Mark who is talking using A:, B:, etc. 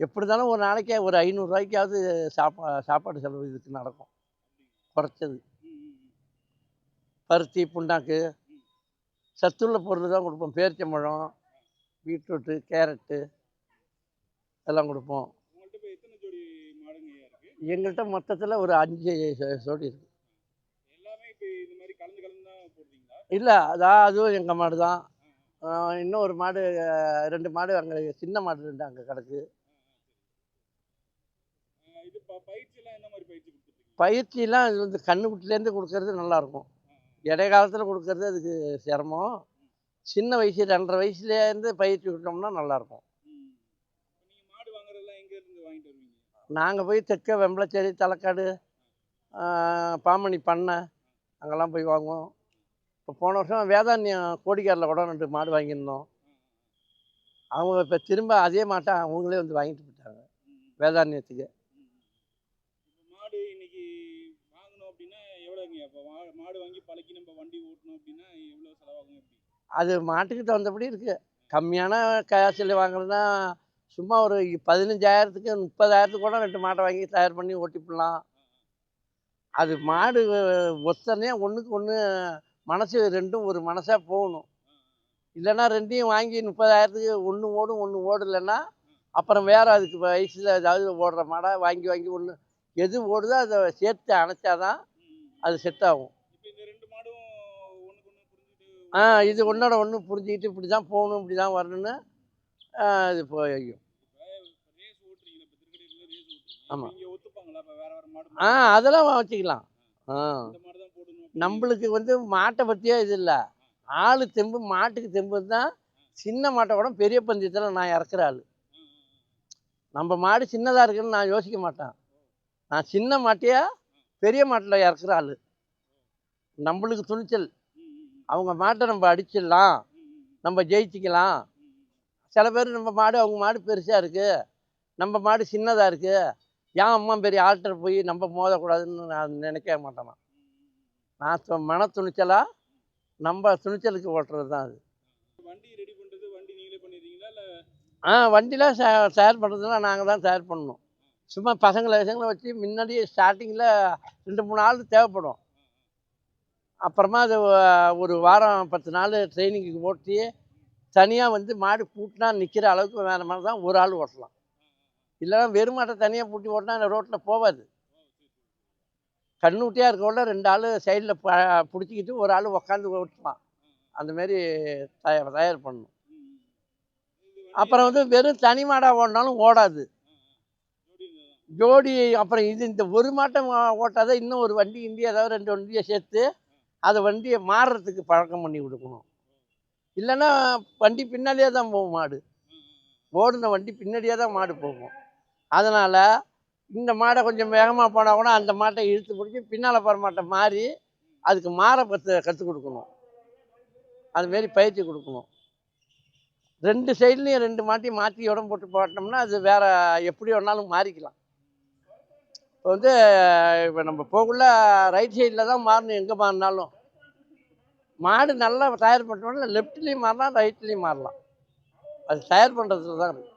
A: எப்படி இருந்தாலும் ஒரு நாளைக்கு ஒரு ஐநூறுரூவாய்க்காவது சாப்பா சாப்பாடு செலவு இதுக்கு நடக்கும். குறைச்சது. பருத்தி புண்ணாக்கு சத்துள்ள பொருள் தான் கொடுப்போம். பேரிச்சம்பழம் பீட்ரூட்டு கேரட்டு எல்லாம் கொடுப்போம். எங்கள்கிட்ட மொத்தத்தில் ஒரு அஞ்சு சோடி இருக்கு. இருக்குது
B: எல்லாமே இது மாதிரி
A: இல்லை அதான் அதுவும் எங்கள் மாடு தான். இன்னும் ஒரு மாடு ரெண்டு மாடு அங்கே சின்ன மாடு ரெண்டு அங்கே கிடக்கு
B: ஆஹ் இது ப- பயிற்சியெல்லாம் என்ன மாதிரி பயிற்சி கொடுத்துருக்கீங்க
A: பயிற்சியெல்லாம் இது வந்து கண்ணுக்குட்டிலேருந்து கொடுக்கறது நல்லாயிருக்கும். இடை காலத்தில் கொடுக்கறது அதுக்கு சிரமம். சின்ன வயசு ரெண்டரை வயசுலேருந்து பயிற்சி விட்டோம்னா நல்லாயிருக்கும்.
B: நீங்கள்
A: போய் தெற்க வெம்பளச்சேரி தலக்காடு பாமணி பண்ணை அங்கெல்லாம் போய் வாங்குவோம். இப்போ போன வருஷம் வேதாரண்யம் கோடிக்காரில் கூட ரெண்டு மாடு வாங்கியிருந்தோம். அவங்க இப்போ திரும்ப அதே மாட்டை அவங்களே வந்து வாங்கிட்டு போயிட்டாங்க. வேதாரண்யத்துக்கு.
B: இப்போ மாடு இன்னைக்கு வாங்கணும் அப்படின்னா எவ்வளோங்க இப்போ மாடு வாங்கி பழக்கி நம்ம வண்டி ஓட்டணும் அப்படின்னா எவ்வளோ செலவாகும் எப்படி?
A: அது மாட்டுக்கு தகுந்தபடி இருக்குது கம்மியான காசில் வாங்குறதுனா சும்மா ஒரு பதினஞ்சாயிரத்துக்கு முப்பதாயிரத்துக்கு கூட ரெண்டு மாட்டை வாங்கி தயார் பண்ணி ஓட்டிப்பிடலாம். அது மாடு ஒத்தனே ஒன்றுக்கு ஒன்று மனசு ரெண்டும் ஒரு மனசாக போகணும். இல்லைன்னா ரெண்டையும் வாங்கி முப்பதாயிரத்துக்கு ஒன்று ஓடும் ஒன்று ஓடலைன்னா அப்புறம் வேறு அதுக்கு வயசில் ஏதாவது ஓடுற மாடை வாங்கி வாங்கி ஒன்று எது ஓடுதோ அதை சேர்த்து அணைச்சாதான் அது செட் ஆகும். ஆ இது ஒன்றோட ஒன்று புரிஞ்சுக்கிட்டு இப்படி தான் போகணும் இப்படி தான் வரணும்னு இது போய்
B: ரேஸ் ஓட்டுறீங்களா இப்போ திருக்கடையில் ரேஸ் ஓட்டுறீங்க
A: ஆமா.
B: இங்கே ஒத்துப்பாங்களா? இப்போ வேற வேற மாடு
A: ஆ அதெல்லாம் வச்சுக்கலாம். ஆ. நம்மளுக்கு வந்து மாட்டை பற்றியே இது இல்லை. ஆள் தெம்பு மாட்டுக்கு தெம்பு தான் சின்ன மாட்டை கூட பெரிய பந்தயத்தில் நான் இறக்குற ஆள். நம்ம மாடு சின்னதாக இருக்குன்னு நான் யோசிக்க மாட்டேன். நான் சின்ன மாட்டையா பெரிய மாட்டில் இறக்குற ஆள். நம்மளுக்கு துணிச்சல். அவங்க மாட்டை நம்ம அடிச்சிடலாம். நம்ம ஜெயிச்சிக்கலாம். சில பேர் நம்ம மாடு அவங்க மாடு பெருசாக இருக்குது நம்ம மாடு சின்னதாக இருக்குது ஏன் அம்மா பெரிய ஆல்டர் போய் நம்ம மோதக்கூடாதுன்னு நான் நினைக்க மாட்டேன் நான். மன துணிச்சலாக நம்ம துணிச்சலுக்கு ஓட்டுறது தான் அது.
B: வண்டி ரெடி பண்றது வண்டி நீங்களே பண்ணிடுறீங்களா இல்ல?
A: ஆ வண்டிலாம் தயார் பண்ணுறதுலாம் நாங்கள் தான் தயார் பண்ணணும். சும்மா பசங்களை பசங்களை வச்சு முன்னாடியே ஸ்டார்டிங்கில் ரெண்டு மூணு ஆள் தேவைப்படும். அப்புறமா அது ஒரு வாரம் பத்து நாள் ட்ரைனிங்குக்கு ஓட்டி தனியாக வந்து மாடு பூட்டினா நிற்கிற அளவுக்கு வேறு மாதிரி தான் ஒரு ஆள் ஓட்டலாம். இல்லைன்னா வெறும் மாட்டை தனியாக பூட்டி ஓட்டினா அந்த ரோட்டில் போகாது கண்ணூட்டியாக இருக்கவுள்ள ரெண்டு ஆள் சைடில் ப பிடிச்சிக்கிட்டு ஒரு ஆள் உக்காந்து ஓட்டலாம். அந்தமாரி தயார் தயார் பண்ணணும். அப்புறம் வந்து வெறும் தனி மாடாக ஓடினாலும் ஓடாது.
B: ஜோடி
A: அப்புறம் இது இந்த ஒரு மாட்டம் ஓட்டாத இன்னும் ஒரு வண்டி இந்தியா ஏதாவது ரெண்டு வண்டியை சேர்த்து அதை வண்டியை மாறுறதுக்கு பழக்கம் பண்ணி கொடுக்கணும். இல்லைன்னா வண்டி பின்னாடியே தான் போகும் மாடு. ஓடின வண்டி பின்னாடியே தான் மாடு போகும். அதனால் இந்த மாடை கொஞ்சம் வேகமாக போனால் கூட அந்த மாட்டை இழுத்து பிடிச்சி பின்னால் போகிற மாட்டை மாறி அதுக்கு மாற பத்து கற்றுக் கொடுக்கணும். அதுமாரி பயிற்சி கொடுக்கணும். ரெண்டு சைட்லேயும் ரெண்டு மாட்டையும் மாற்றி உடம்பு போட்டு போட்டோம்னா அது வேறு எப்படி வேணாலும் மாறிக்கலாம். வந்து இப்போ நம்ம போகக்குள்ள ரைட் சைடில் தான் மாறணும். எங்கே மாறினாலும். மாடு நல்லா தயார் பண்ணிட்டோம்னா லெஃப்ட்லேயும் மாறலாம் ரைட்லேயும் மாறலாம். அது தயார் பண்ணுறதுல தான் இருக்குது